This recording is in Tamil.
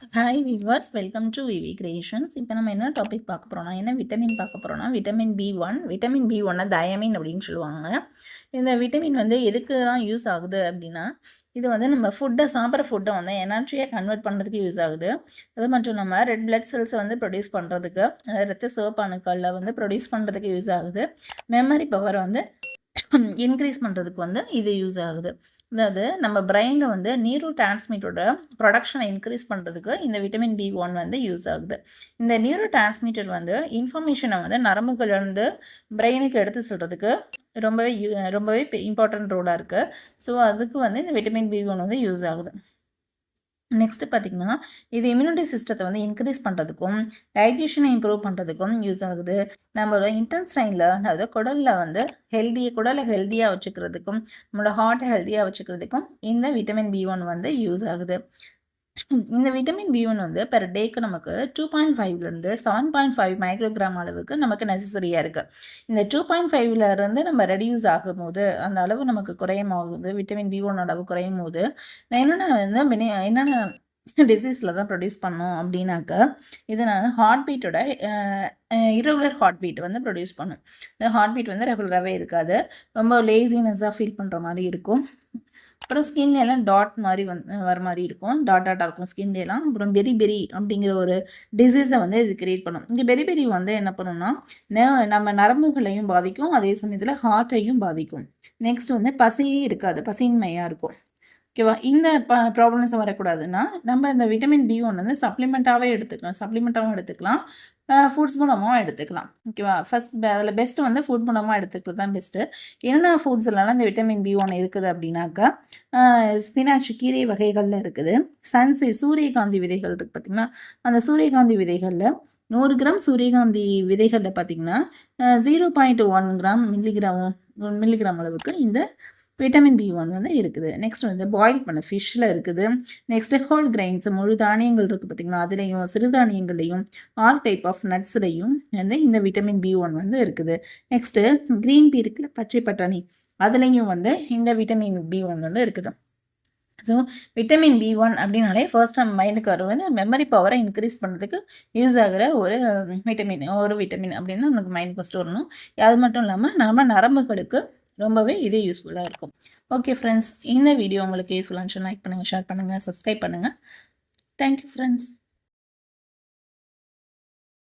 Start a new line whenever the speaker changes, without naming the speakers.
Hi viewers welcome to V V creations இப்போ நம்ம என்ன டாபிக் பார்க்க போகிறோம்னா என்ன விட்டமின் பார்க்க போகிறோம்னா vitamin B one vitamin B ஒன்னை தயமின் அப்படின்னு சொல்லுவாங்க. இந்த விட்டமின் வந்து எதுக்குலாம் யூஸ் ஆகுது அப்படின்னா இது வந்து நம்ம ஃபுட்டை சாப்பிட்ற ஃபுட்டை வந்து எனர்ஜியாக கன்வெர்ட் பண்ணுறதுக்கு யூஸ் ஆகுது. அது மட்டும் நம்ம ரெட் பிளட் செல்ஸை வந்து ப்ரொடியூஸ் பண்ணுறதுக்கு ரத்த சிவப்பணுக்களில் வந்து ப்ரொடியூஸ் பண்ணுறதுக்கு யூஸ் ஆகுது. மெமரி பவரை வந்து இன்க்ரீஸ் பண்ணுறதுக்கு வந்து இது யூஸ் ஆகுது. அதாவது நம்ம பிரெயினில் வந்து நியூரோ டிரான்ஸ்மிட்டரோட ப்ரொடக்ஷனை இன்க்ரீஸ் பண்ணுறதுக்கு இந்த விட்டமின் பி ஒன் வந்து யூஸ் ஆகுது. இந்த நியூரோ டிரான்ஸ்மிட்டர் வந்து இன்ஃபர்மேஷனை வந்து நரம்புகளிலிருந்து பிரெயினுக்கு எடுத்து சொல்கிறதுக்கு ரொம்பவே ரொம்பவே இம்பார்ட்டன்ட் ரோலாக இருக்குது ஸோ அதுக்கு வந்து இந்த விட்டமின் பி ஒன் வந்து யூஸ் ஆகுது. நெக்ஸ்ட்டு பார்த்திங்கன்னா இது இம்யூனிட்டி சிஸ்டத்தை வந்து இன்க்ரீஸ் பண்ணுறதுக்கும் டைஜஷனை இம்ப்ரூவ் பண்ணுறதுக்கும் யூஸ் ஆகுது. நம்மளோட இன்டென்ஸ்டைனில் அதாவது குடலில் வந்து ஹெல்த்தியை குடலை ஹெல்த்தியாக வச்சுக்கிறதுக்கும் நம்மளோட ஹார்ட்டை ஹெல்த்தியாக வச்சுக்கிறதுக்கும் இந்த விட்டமின் பி ஒன் வந்து யூஸ் ஆகுது. இந்த விட்டமின் பி ஒன் வந்து பெர் டேக்கு நமக்கு டூ பாயிண்ட் ஃபைவ்லேருந்து செவன் பாயிண்ட் ஃபைவ் மைக்ரோகிராம் அளவுக்கு நமக்கு நெசசரியாக இருக்குது இந்த டூ பாயிண்ட் ஃபைவ்லேருந்து நம்ம ரெடியூஸ் ஆகும் போது அந்த அளவு நமக்கு குறையும் ஆகுது விட்டமின் பி ஒன் அளவு குறையும் போது என்னென்ன வந்து என்னென்ன டிசீஸில் தான் ப்ரொடியூஸ் பண்ணோம் அப்படின்னாக்க இதனால் நான் ஹார்ட் பீட்டோட இரகுலர் ஹார்ட் பீட் வந்து ப்ரொடியூஸ் பண்ணும். இந்த ஹார்ட் பீட் வந்து ரெகுலராகவே இருக்காது. ரொம்ப லேசினஸாக ஃபீல் பண்ணுற மாதிரி இருக்கும். அப்புறம் ஸ்கின் எல்லாம் டாட் மாதிரி வந்து வர மாதிரி இருக்கும். டாட் டாட்டாக இருக்கும் ஸ்கின் எல்லாம் அப்புறம் பெரி பெரி அப்படிங்கிற ஒரு டிசீஸை வந்து இது கிரியேட் பண்ணும். இந்த பெரி பெரி வந்து என்ன பண்ணுன்னா நம்ம நரம்புகளையும் பாதிக்கும். அதே சமயத்தில் ஹார்ட்டையும் பாதிக்கும். நெக்ஸ்ட் வந்து பசியே இருக்காது. பசியின்மையாக இருக்கும். ஓகேவா இந்த ப ப்ராப்ளம்ஸ் வரக்கூடாதுன்னா நம்ம இந்த விட்டமின் பி ஒன் வந்து சப்ளிமெண்ட்டாகவே எடுத்துக்கலாம். சப்ளிமெண்ட்டாகவும் எடுத்துக்கலாம். ஃபுட்ஸ் மூலமாக எடுத்துக்கலாம். ஓகேவா ஃபஸ்ட் அதில் பெஸ்ட்டு வந்து ஃபுட் மூலமாக எடுத்துக்கிறது தான் பெஸ்ட்டு என்னென்ன ஃபுட்ஸ்லாம் இந்த விட்டமின் பி ஒன் இருக்குது அப்படின்னாக்கா ஸ்பினாச் கீரை வகைகளில் இருக்குது. சன்சை சூரியகாந்தி விதைகள் இருக்குது பார்த்திங்கன்னா அந்த சூரியகாந்தி விதைகளில் நூறு கிராம் சூரியகாந்தி விதைகளில் பார்த்திங்கன்னா zero point one gram milligram milligram அளவுக்கு இந்த விட்டமின் பி ஒன் வந்து இருக்குது. நெக்ஸ்ட் வந்து பாயில் பண்ண ஃபிஷ்ஷில் இருக்குது. நெக்ஸ்ட் ஹோல் கிரைன்ஸ் முழு தானியங்கள் இருக்குது பார்த்திங்களா அதுலேயும் சிறுதானியங்கள்லையும் ஆல் டைப் ஆஃப் நட்ஸ்லையும் வந்து இந்த விட்டமின் பி ஒன் வந்து இருக்குது. நெக்ஸ்ட்டு க்ரீன் பீ இருக்குல்ல பச்சை பட்டாணி. அதுலேயும் வந்து இந்த விட்டமின் பி ஒன் வந்து இருக்குது. ஸோ விட்டமின் பி ஒன் அப்படின்னாலே ஃபர்ஸ்ட் நம்ம மைண்டுக்கு வர வந்து மெமரி பவரை இன்க்ரீஸ் பண்ணுறதுக்கு யூஸ் ஆகிற ஒரு விட்டமின் ஒரு விட்டமின் அப்படின்னு நமக்கு மைண்ட் ஃபஸ்ட்டு வரணும். அது மட்டும் இல்லாமல் நம்ம நரம்புகளுக்கு ரொம்பவே இது யூஸ்ஃபுல்லாக இருக்கும். ஓகே ஃப்ரெண்ட்ஸ் இந்த வீடியோ உங்களுக்கு யூஸ்ஃபுல்லாக லைக் பண்ணுங்கள் ஷேர் பண்ணுங்கள் சப்ஸ்கிரைப் பண்ணுங்கள் தேங்க்யூ ஃப்ரெண்ட்ஸ்